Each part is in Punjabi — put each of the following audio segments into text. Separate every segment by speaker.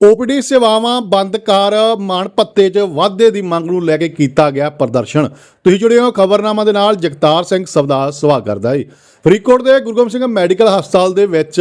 Speaker 1: ਓਪੀਡੀ ਸੇਵਾਵਾਂ ਬੰਦ ਕਰ ਮਾਣ ਭੱਤੇ 'ਚ ਵਾਧੇ ਦੀ ਮੰਗ ਨੂੰ ਲੈ ਕੇ ਕੀਤਾ ਗਿਆ ਪ੍ਰਦਰਸ਼ਨ। ਤੁਸੀਂ ਜੁੜੇ ਹੋ ਖਬਰਨਾਮਾ ਦੇ ਨਾਲ, ਜਗਤਾਰ ਸਿੰਘ ਸਵਦਾ ਸਵਾਗਤ ਕਰਦਾ ਹੈ। ਫਰੀਦਕੋਟ ਦੇ ਗੁਰੂ ਗੋਬਿੰਦ ਸਿੰਘ ਮੈਡੀਕਲ ਹਸਪਤਾਲ ਦੇ ਵਿੱਚ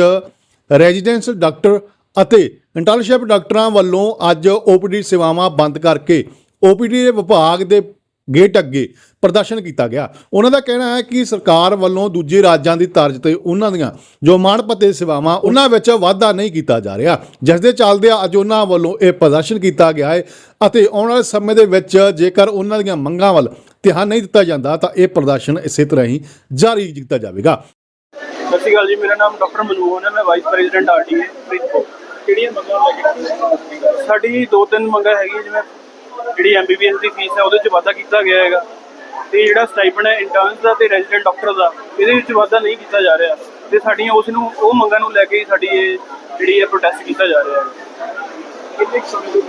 Speaker 1: ਰੈਜ਼ੀਡੈਂਸ ਡਾਕਟਰ ਅਤੇ ਇੰਟਰਨਸ਼ਿਪ ਡਾਕਟਰਾਂ ਵੱਲੋਂ ਅੱਜ ਓਪੀਡੀ ਸੇਵਾਵਾਂ ਬੰਦ ਕਰਕੇ ਓਪੀਡੀ ਦੇ ਵਿਭਾਗ ਦੇ ਗੇਟ ਅੱਗੇ ਪ੍ਰਦਰਸ਼ਨ ਕੀਤਾ ਗਿਆ। ਉਹਨਾਂ ਦਾ ਕਹਿਣਾ ਹੈ ਕਿ ਸਰਕਾਰ ਵੱਲੋਂ ਦੂਜੇ ਰਾਜਾਂ ਦੀ ਤਰਜ਼ ਤੇ ਉਹਨਾਂ ਦੀਆਂ ਜੋ ਮਾਣ ਭੱਤੇ ਸੇਵਾਵਾਂ, ਉਹਨਾਂ ਵਿੱਚ ਵਾਧਾ ਨਹੀਂ ਕੀਤਾ ਜਾ ਰਿਹਾ। ਜਿਸ ਦੇ ਚੱਲਦੇ ਅੱਜ ਉਹਨਾਂ ਵੱਲੋਂ ਇਹ ਪ੍ਰਦਰਸ਼ਨ ਕੀਤਾ ਗਿਆ ਹੈ ਅਤੇ ਆਉਣ ਵਾਲੇ ਸਮੇਂ ਦੇ ਵਿੱਚ ਜੇਕਰ ਉਹਨਾਂ ਦੀਆਂ ਮੰਗਾਂ ਵੱਲ ਧਿਆਨ ਨਹੀਂ ਦਿੱਤਾ ਜਾਂਦਾ, ਤਾਂ ਇਹ ਪ੍ਰਦਰਸ਼ਨ ਇਸੇ ਤਰ੍ਹਾਂ ਹੀ ਜਾਰੀ ਕੀਤਾ ਜਾਵੇਗਾ।
Speaker 2: ਸਤਿ ਸ਼੍ਰੀ ਅਕਾਲ ਜੀ, ਮੇਰਾ ਨਾਮ ਡਾਕਟਰ ਮਨਮੋਹਨ ਹੈ, ਮੈਂ ਵਾਈਸ ਪ੍ਰੈਜ਼ੀਡੈਂਟ ਆਰਟੀਏ ਫਰੀਦਕੋਟ। ਕਿਹੜੀਆਂ ਮੰਗਾਂ ਲੈ ਕੇ ਸਾਡੀ ਦੋ ਤਿੰਨ ਮੰਗਾਂ ਹੈਗੀਆਂ, ਜਿਵੇਂ ਜਿਹੜੀ ਐਮਬੀਬੀਐਸ ਦੀ ਫੀਸ ਹੈ ਉਹਦੇ ਵਿੱਚ ਵਾਧਾ ਕੀਤਾ ਗਿਆ ਹੈਗਾ। ਤੇ ਜਿਹੜਾ ਸਟਾਈਪਨ ਹੈ ਇੰਟਰਨਸ ਦਾ ਤੇ ਰੈਜ਼ੀਡੈਂਟ ਡਾਕਟਰ ਦਾ ਇਹਦੇ ਵਿੱਚ ਵਾਧਾ ਨਹੀਂ ਕੀਤਾ ਜਾ ਰਿਹਾ। ਤੇ ਸਾਡੀਆਂ ਉਸ ਨੂੰ ਉਹ ਮੰਗਾਂ ਨੂੰ ਲੈ ਕੇ ਸਾਡੀ ਇਹ ਜਿਹੜੀ ਹੈ ਪ੍ਰੋਟੈਸਟ ਕੀਤਾ ਜਾ ਰਿਹਾ ਹੈ। ਕਿੰਨੇ ਸਮੇਂ ਤੋਂ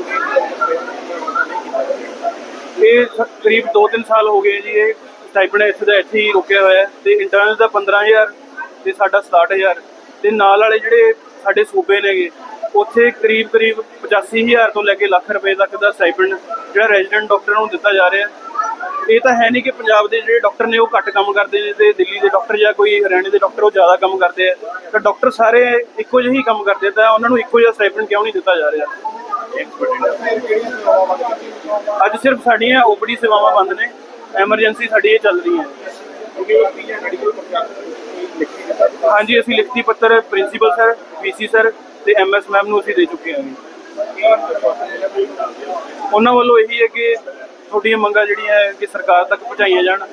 Speaker 2: ਇਹ ਕਰੀਬ 2-3 ਸਾਲ ਹੋ ਗਏ ਜੀ ਇਹ ਸਟਾਈਪਨ ਇੱਥੇ ਦਾ ਇੱਥੇ ਹੀ ਰੁਕਿਆ ਹੋਇਆ ਹੈ। ਤੇ ਇੰਟਰਨਸ ਦਾ 15000 ਤੇ ਸਾਡਾ 67000 ਤੇ ਨਾਲ ਵਾਲੇ ਜਿਹੜੇ ਸਾਡੇ ਸੂਬੇ ਨੇਗੇ ਉੱਥੇ ਕਰੀਬ ਕਰੀਬ 85000 ਤੋਂ ਲੈ ਕੇ ਲੱਖ ਰੁਪਏ ਤੱਕ ਦਾ ਸਟਾਈਪਨ ਜਿਹੜਾ ਰੈਜ਼ੀਡੈਂਟ ਡਾਕਟਰਾਂ ਨੂੰ ਦਿੱਤਾ ਜਾ ਰਿਹਾ। ਇਹ ਤਾਂ ਹੈ ਨਹੀਂ ਕਿ ਪੰਜਾਬ ਦੇ ਜਿਹੜੇ ਡਾਕਟਰ ਨੇ ਉਹ ਘੱਟ ਕੰਮ ਕਰਦੇ ਨੇ ਤੇ ਦਿੱਲੀ ਦੇ ਡਾਕਟਰ ਜਾਂ ਕੋਈ ਹਰਿਆਣੇ ਦੇ ਡਾਕਟਰ ਉਹ ਜ਼ਿਆਦਾ ਕੰਮ ਕਰਦੇ ਆ। ਤਾਂ ਡਾਕਟਰ ਸਾਰੇ ਇੱਕੋ ਜਿਹੇ ਹੀ ਕੰਮ ਕਰਦੇ ਤਾਂ ਉਹਨਾਂ ਨੂੰ ਇੱਕੋ ਜਿਹਾ ਸਟਾਈਪਨ ਕਿਉਂ ਨਹੀਂ ਦਿੱਤਾ ਜਾ ਰਿਹਾ? ਅੱਜ ਸਿਰਫ ਸਾਡੀਆਂ ਓਪੀਡੀ ਸੇਵਾਵਾਂ ਬੰਦ ਨੇ ਐਮਰਜੈਂਸੀ ਸਾਡੀ ਇਹ ਚੱਲ ਰਹੀ ਹੈ ਹਾਂਜੀ, ਅਸੀਂ ਲਿਖਤੀ ਪੱਤਰ ਪ੍ਰਿੰਸੀਪਲ ਸਰ ਵੀਸੀ ਸਰ ਤੇ ਐਮਐਸ ਮੈਮ ਨੂੰ ਅਸੀਂ ਦੇ ਚੁੱਕੇ ਹਾਂ ਜੀ। ਉਹਨਾਂ ਵੱਲੋਂ ਇਹੀ ਹੈ ਕਿ ਤੁਹਾਡੀਆਂ ਮੰਗਾਂ ਜਿਹੜੀਆਂ ਹੈ ਕਿ ਸਰਕਾਰ ਤੱਕ ਪਹੁੰਚਾਈਆਂ ਜਾਣ।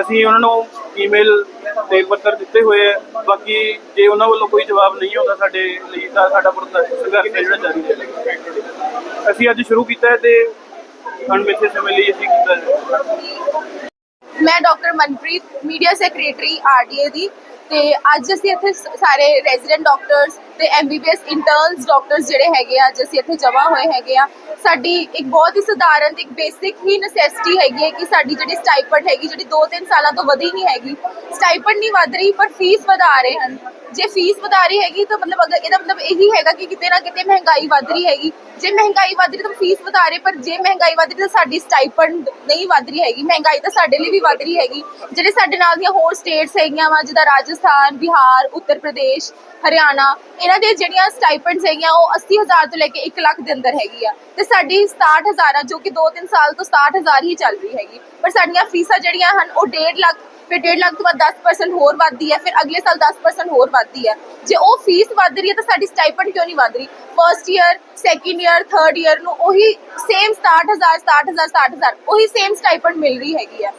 Speaker 2: ਅਸੀਂ ਉਹਨਾਂ ਨੂੰ ਈਮੇਲ ਤੇ ਪੱਤਰ ਦਿੱਤੇ ਹੋਏ ਹੈ। ਬਾਕੀ ਜੇ ਉਹਨਾਂ ਵੱਲੋਂ ਕੋਈ ਜਵਾਬ ਨਹੀਂ ਆਉਂਦਾ ਸਾਡੇ ਲਈ, ਤਾਂ ਸਾਡਾ ਪ੍ਰੋਟੈਸਟ ਸੰਘਰਸ਼ ਹੈ ਜਿਹੜਾ ਜਾਰੀ ਰਹੇਗਾ ਅਸੀਂ ਅੱਜ ਸ਼ੁਰੂ ਕੀਤਾ ਹੈ ਤੇ ਅਣਮਿੱਥੇ ਸਮੇਂ ਲਈ ਅਸੀਂ ਕੀਤਾ ਹੈ।
Speaker 3: ਮੈਂ doctor Manpreet, media secretary RDA ਦੀ। ਤੇ ਅੱਜ ਅਸੀਂ ਇੱਥੇ ਸ- ਸਾਰੇ ਰੈਜ਼ੀਡੈਂਟ ਡਾਕਟਰਸ ਤੇ ਐਮਬੀਬੀਐਸ ਇੰਟਰਨਸ ਡਾਕਟਰਸ ਜਿਹੜੇ ਹੈਗੇ ਆ, ਅੱਜ ਅਸੀਂ ਇੱਥੇ ਜਮ੍ਹਾਂ ਹੋਏ ਹੈਗੇ ਆ। ਸਾਡੀ ਇੱਕ ਬਹੁਤ ਹੀ ਸਧਾਰਨ ਤੇ ਇੱਕ ਬੇਸਿਕ ਹੀ ਨੈਸੈਸਿਟੀ ਹੈਗੀ ਹੈ ਕਿ ਸਾਡੀ ਜਿਹੜੀ ਸਟਾਈਪੰਡ ਹੈਗੀ, ਜਿਹੜੀ 2-3 ਸਾਲਾਂ ਤੋਂ ਵਧੀ ਨਹੀਂ ਹੈਗੀ ਸਟਾਈਪੰਡ ਨਹੀਂ ਵਧ ਰਹੀ, ਪਰ ਫੀਸ ਵਧਾ ਰਹੇ ਹਨ। ਜੇ ਫੀਸ ਵਧਾ ਰਹੀ ਹੈਗੀ ਤਾਂ ਮਤਲਬ ਅਗਰ ਇਹਦਾ ਮਤਲਬ ਇਹੀ ਹੈਗਾ ਕਿ ਕਿਤੇ ਨਾ ਕਿਤੇ ਮਹਿੰਗਾਈ ਵੱਧ ਰਹੀ ਹੈਗੀ। ਜੇ ਮਹਿੰਗਾਈ ਵੱਧ ਰਹੀ ਤਾਂ ਫੀਸ ਵਧਾ ਰਹੇ, ਪਰ ਜੇ ਮਹਿੰਗਾਈ ਵੱਧ ਰਹੀ ਤਾਂ ਸਾਡੀ ਸਟਾਈਪੰਡ ਨਹੀਂ ਵੱਧ ਰਹੀ ਹੈਗੀ। ਮਹਿੰਗਾਈ ਤਾਂ ਸਾਡੇ ਲਈ ਵੀ ਵੱਧ ਰਹੀ ਹੈਗੀ। ਜਿਹੜੇ ਸਾਡੇ ਨਾਲ ਦੀਆਂ ਹੋਰ ਸਟੇਟਸ ਹੈਗੀਆਂ ਵਾ, ਜਿੱਦਾਂ ਰਾਜਸਥਾਨ ਬਿਹਾਰ, ਉੱਤਰ ਪ੍ਰਦੇਸ਼, ਹਰਿਆਣਾ, ਇਹਨਾਂ ਦੇ ਜਿਹੜੀਆਂ ਸਟਾਈਪੰਡਸ ਹੈਗੀਆਂ, ਉਹ 80000 ਤੋਂ ਲੈ ਕੇ 1 ਲੱਖ ਦੇ ਅੰਦਰ ਹੈਗੀ ਆ। ਤੇ ਸਾਡੀ 67000 ਜੋ ਕਿ 2-3 ਸਾਲ ਤੋਂ 67000 ਹੀ ਚੱਲ ਰਹੀ ਹੈਗੀ। ਪਰ ਸਾਡੀਆਂ ਫੀਸਾਂ ਜਿਹੜੀਆਂ ਹਨ, ਉਹ 1.5 ਲੱਖ, ਫਿਰ 1.5 ਲੱਖ ਤੋਂ ਬਾਅਦ 10% ਹੋਰ ਵੱਧਦੀ ਹੈ ਫਿਰ ਅਗਲੇ ਸਾਲ 10% ਹੋਰ ਵੱਧਦੀ ਹੈ ਜੇ ਉਹ ਫੀਸ ਵੱਧ ਰਹੀ ਹੈ ਤਾਂ ਸਾਡੀ ਸਟਾਈਪੰਡ ਕਿਉਂ ਨਹੀਂ ਵੱਧ ਰਹੀ? First year second year third year ਨੂੰ ਉਹੀ ਸੇਮ 67000 67000 67000 ਉਹੀ ਸੇਮ ਸਟਾਈਪੰਡ ਮਿਲ ਰਹੀ ਹੈਗੀ ਆ।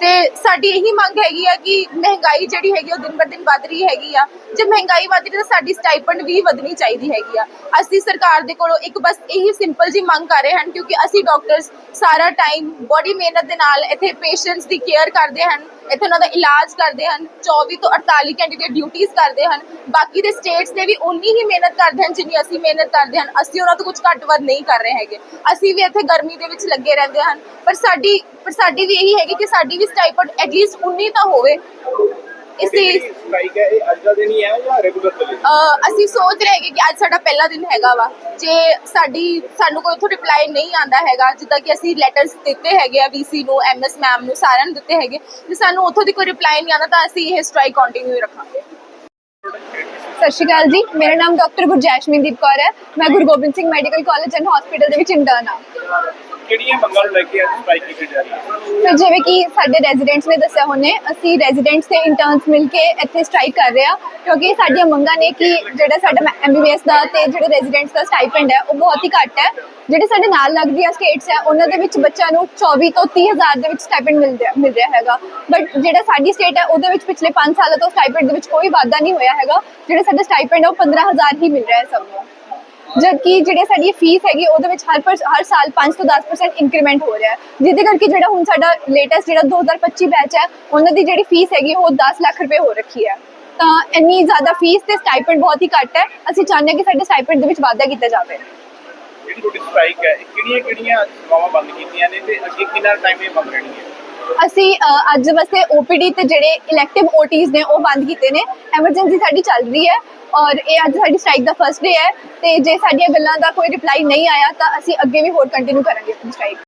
Speaker 3: ਤੇ ਸਾਡੀ ਇਹੀ ਮੰਗ ਹੈਗੀ ਆ ਕਿ ਮਹਿੰਗਾਈ ਜਿਹੜੀ ਹੈਗੀ ਉਹ ਦਿਨ ਬਰ ਦਿਨ ਵੱਧ ਰਹੀ ਹੈਗੀ ਆ। ਜੇ ਮਹਿੰਗਾਈ ਵੱਧ ਰਹੀ ਤਾਂ ਸਾਡੀ ਸਟਾਈਪੰਡ ਵੀ ਵਧਣੀ ਚਾਹੀਦੀ ਹੈਗੀ ਆ। ਅਸੀਂ ਸਰਕਾਰ ਦੇ ਕੋਲੋਂ ਇੱਕ ਬਸ ਇਹੀ ਸਿੰਪਲ ਜੀ ਮੰਗ ਕਰ ਰਹੇ ਹਨ ਕਿਉਂਕਿ ਅਸੀਂ ਡਾਕਟਰਸ ਸਾਰਾ ਟਾਈਮ ਬੜੀ ਮਿਹਨਤ ਦੇ ਨਾਲ ਇੱਥੇ ਪੇਸ਼ੈਂਟਸ ਦੀ ਕੇਅਰ ਕਰਦੇ ਹਨ। ਇੱਥੇ ਉਹਨਾਂ ਦਾ ਇਲਾਜ ਕਰਦੇ ਹਨ 24 ਤੋਂ 48 ਘੰਟੇ ਦੀਆਂ ਡਿਊਟੀਆਂ ਕਰਦੇ ਹਨ। ਬਾਕੀ ਦੇ ਸਟੇਟਸ ਦੇ ਵੀ ਉਨੀ ਹੀ ਮਿਹਨਤ ਕਰਦੇ ਹਨ ਜਿੰਨੀ ਅਸੀਂ ਮਿਹਨਤ ਕਰਦੇ ਹਨ। ਅਸੀਂ ਉਹਨਾਂ ਤੋਂ ਕੁਝ ਘੱਟ ਵੱਧ ਨਹੀਂ ਕਰ ਰਹੇ ਹੈਗੇ। ਅਸੀਂ ਵੀ ਇੱਥੇ ਗਰਮੀ ਦੇ ਵਿੱਚ ਲੱਗੇ ਰਹਿੰਦੇ ਹਨ। ਪਰ ਸਾਡੀ ਪਰ ਸਾਡੀ ਵੀ ਇਹੀ ਹੈਗੀ ਕਿ ਸਾਡੀ ਵੀ ਸਟਾਈਪੰਡ ਐਟਲੀਸਟ ਉਨੀ ਤਾਂ ਹੋਵੇ। ਇਸ ਲਈ
Speaker 2: ਸਟ੍ਰਾਈਕ ਹੈ ਇਹ ਅੱਜ ਦਾ ਦਿਨ ਹੀ ਹੈ ਜਾਂ ਰੈਗੂਲਰ ਚੱਲੇ
Speaker 3: ਅਹ ਅਸੀਂ ਸੋਚ ਰਹੇ ਹੈਗੇ ਕਿ ਅੱਜ ਸਾਡਾ ਪਹਿਲਾ ਦਿਨ ਹੈਗਾ ਵਾ। ਜੇ ਸਾਡੀ ਸਾਨੂੰ ਕੋਈ ਉੱਥੋਂ ਰਿਪਲਾਈ ਨਹੀਂ ਆਂਦਾ ਹੈਗਾ ਜਿੱਦਾਂ ਕਿ ਅਸੀਂ ਲੈਟਰਸ ਦਿੱਤੇ ਹੈਗੇ ਆ ਵੀਸੀ ਨੂੰ ਐਮਐਸ ਮੈਮ ਨੂੰ ਸਾਰਿਆਂ ਨੂੰ ਦਿੱਤੇ ਹੈਗੇ ਜੇ ਸਾਨੂੰ ਉੱਥੋਂ ਦੀ ਕੋਈ ਰਿਪਲਾਈ ਨਹੀਂ ਆਂਦਾ ਤਾਂ ਅਸੀਂ ਇਹ ਸਟ੍ਰਾਈਕ ਕੰਟੀਨਿਊ ਰੱਖਾਂਗੇ।
Speaker 4: ਸਤਿ ਸ਼੍ਰੀ ਅਕਾਲ ਜੀ ਮੇਰਾ ਨਾਮ ਡਾਕਟਰ ਗੁਰਜੈਸ਼ਮੀਨਦੀਪ ਕੌਰ ਹੈ। ਮੈਂ Guru Gobind Singh medical college and hospital ਦੇ ਵਿੱਚ ਇੰਟਰਨ ਹਾਂ।
Speaker 2: ਕਿਹੜੀਆਂ ਮੰਗਾਂ ਨੂੰ ਲੈ ਕੇ ਅੱਜ ਸਟ੍ਰਾਈਕ ਕੀਤੀ ਜਾ ਰਹੀ ਹੈ?
Speaker 4: ਤੇ ਜਿਵੇਂ ਕਿ ਸਾਡੇ ਰੈਜ਼ੀਡੈਂਟਸ ਨੇ ਦੱਸਿਆ ਹੋਣੇ, ਅਸੀਂ ਰੈਜ਼ੀਡੈਂਟਸ ਤੇ ਇੰਟਰਨਸ ਮਿਲ ਕੇ ਇੱਥੇ ਸਟ੍ਰਾਈਕ ਕਰ ਰਹੇ ਹਾਂ, ਕਿਉਂਕਿ ਸਾਡੀਆਂ ਮੰਗਾਂ ਨੇ ਕਿ ਜਿਹੜਾ ਸਾਡਾ ਐਮਬੀਬੀਐਸ ਦਾ ਤੇ ਜਿਹੜੇ ਰੈਜ਼ੀਡੈਂਟਸ ਦਾ ਸਟਾਈਪੈਂਡ ਹੈ, ਉਹ ਬਹੁਤ ਹੀ ਘੱਟ ਹੈ। ਜਿਹੜੇ ਸਾਡੇ ਨਾਲ ਲੱਗਦੀਆਂ ਸਟੇਟਸ ਹੈ, ਉਹਨਾਂ ਦੇ ਵਿੱਚ ਬੱਚਿਆਂ ਨੂੰ 24 ਤੋਂ 30 ਦੇ ਵਿੱਚ ਸਟਾਈਪੈਂਡ ਮਿਲ ਰਿਹਾ ਮਿਲ ਰਿਹਾ ਹੈਗਾ। ਬਟ ਜਿਹੜਾ ਸਾਡੀ ਸਟੇਟ ਹੈ, ਉਹਦੇ ਵਿੱਚ ਪਿਛਲੇ 5 ਸਾਲਾਂ ਤੋਂ ਸਟਾਈਪੈਂਡ ਦੇ ਵਿੱਚ ਕੋਈ ਵਾਧਾ ਨਹੀਂ ਹੋਇਆ ਹੈਗਾ। ਜਿਹੜਾ ਸਾਡਾ ਸਟਾਈਪੈਂਡ ਹੈ, ਉਹ 15000 ਹੀ ਮਿਲ ਰਿਹਾ ਹੈ ਸਭ ਨੂੰ। ਜਦ ਕਿ ਸਾਡੀ ਫੀਸ ਹੈਗੀ, ਉਹਦੇ ਵਿੱਚ ਹਰ ਪਰ ਹਰ ਸਾਲ 5 ਤੋਂ 10% ਇੰਕਰੀਮੈਂਟ ਹੋ ਰਿਹਾ ਹੈ। ਜਿਹਦੇ ਕਰਕੇ ਜਿਹੜਾ ਹੁਣ ਸਾਡਾ ਲੇਟੈਸਟ ਜਿਹੜਾ 2025 ਬੈਚ ਹੈ, ਉਹਨਾਂ ਦੀ ਜਿਹੜੀ ਫੀਸ ਹੈਗੀ, ਉਹ 10 ਲੱਖ ਰੁਪਏ ਹੋ ਰੱਖੀ ਹੈ। ਤਾਂ ਇੰਨੀ ਜ਼ਿਆਦਾ ਫੀਸ ਤੇ ਸਟਾਈਪੈਂਡ ਬਹੁਤ ਹੀ ਘੱਟ ਹੈ। ਅਸੀਂ ਚਾਹੁੰਦੇ ਹਾਂ ਕਿ ਸਾਡੇ ਸਟਾਈਪੈਂਡ ਦੇ ਵਿੱਚ ਵਾਧਾ ਕੀਤਾ ਜਾਵੇ।
Speaker 2: ਜਿਹੜੀ ਤੁਹਾਡੀ ਸਟ੍ਰਾਈਕ ਹੈ ਕਿਹੜੀਆਂ ਕਿਹੜੀਆਂ ਸੇਵਾਵਾਂ ਬੰਦ ਕੀਤੀਆਂ ਨੇ ਤੇ ਅੱਗੇ ਕਿੰਨਾ ਟਾਈਮ ਇਹ ਬੰਦ ਰਹਿਣੀ ਹੈ?
Speaker 4: ਅਸੀਂ ਅ, ਅੱਜ ਵਾਸਤੇ OPD ਤੇ ਜਿਹੜੇ ਇਲੈਕਟਿਵ OTs ਨੇ ਉਹ ਬੰਦ ਕੀਤੇ ਨੇ। ਐਮਰਜੈਂਸੀ ਸਾਡੀ ਚੱਲ ਰਹੀ ਹੈ ਔਰ ਇਹ ਅੱਜ ਸਾਡੀ ਸਟ੍ਰਾਈਕ ਦਾ ਫਰਸਟ ਡੇ ਹੈ ਤੇ ਜੇ ਸਾਡੀਆਂ ਗੱਲਾਂ ਦਾ ਕੋਈ ਰਿਪਲਾਈ ਨਹੀਂ ਆਇਆ ਤਾਂ ਅਸੀਂ ਅੱਗੇ ਵੀ ਹੋਰ ਕੰਟੀਨਿਊ ਕਰਾਂਗੇ ਆਪਣੀ ਸਟ੍ਰਾਈਕ